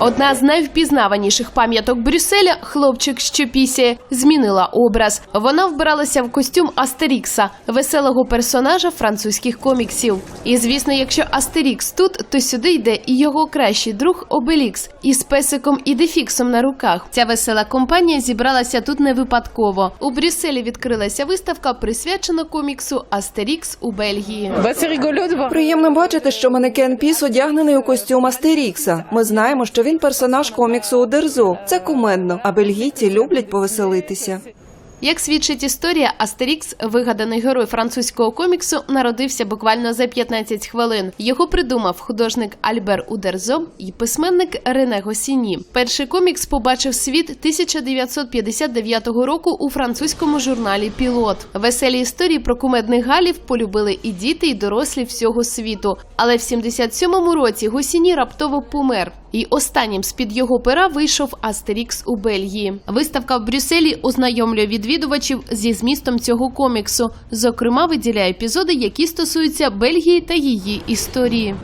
Одна з найвпізнаваніших пам'яток Брюсселя хлопчик, що пісяє, змінила образ. Вона вбиралася в костюм Астерікса, веселого персонажа французьких коміксів. І звісно, якщо Астерікс тут, то сюди йде і його кращий друг Обелікс із песиком і дефіксом на руках. Ця весела компанія зібралася тут не випадково. У Брюсселі відкрилася виставка, присвячена коміксу Астерікс у Бельгії. Приємно бачити, що манекен Піс одягнений у костюм Астерікса. Ми знаємо, що він персонаж коміксу Удерзо. Це кумедно, а бельгійці люблять повеселитися. Як свідчить історія, Астерікс, вигаданий герой французького коміксу, народився буквально за 15 хвилин. Його придумав художник Альбер Удерзо і письменник Рене Госіні. Перший комікс побачив світ 1959 року у французькому журналі Пілот. Веселі історії про кумедних галів полюбили і діти, і дорослі всього світу. Але в 77-му році Госіні раптово помер. І останнім з-під його пера вийшов Астерікс у Бельгії. Виставка в Брюсселі ознайомлює відвідувачів зі змістом цього коміксу. Зокрема, виділяє епізоди, які стосуються Бельгії та її історії.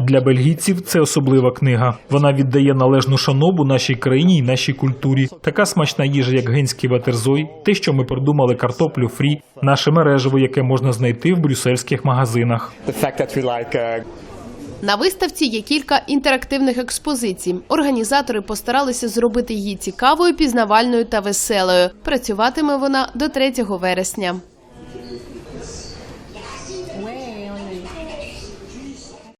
Для бельгійців це особлива книга. Вона віддає належну шанобу нашій країні і нашій культурі. Така смачна їжа, як генський ватерзой, те, що ми придумали картоплю фрі, наше мережево, яке можна знайти в брюссельських магазинах. На виставці є кілька інтерактивних експозицій. Організатори постаралися зробити її цікавою, пізнавальною та веселою. Працюватиме вона до 3 вересня.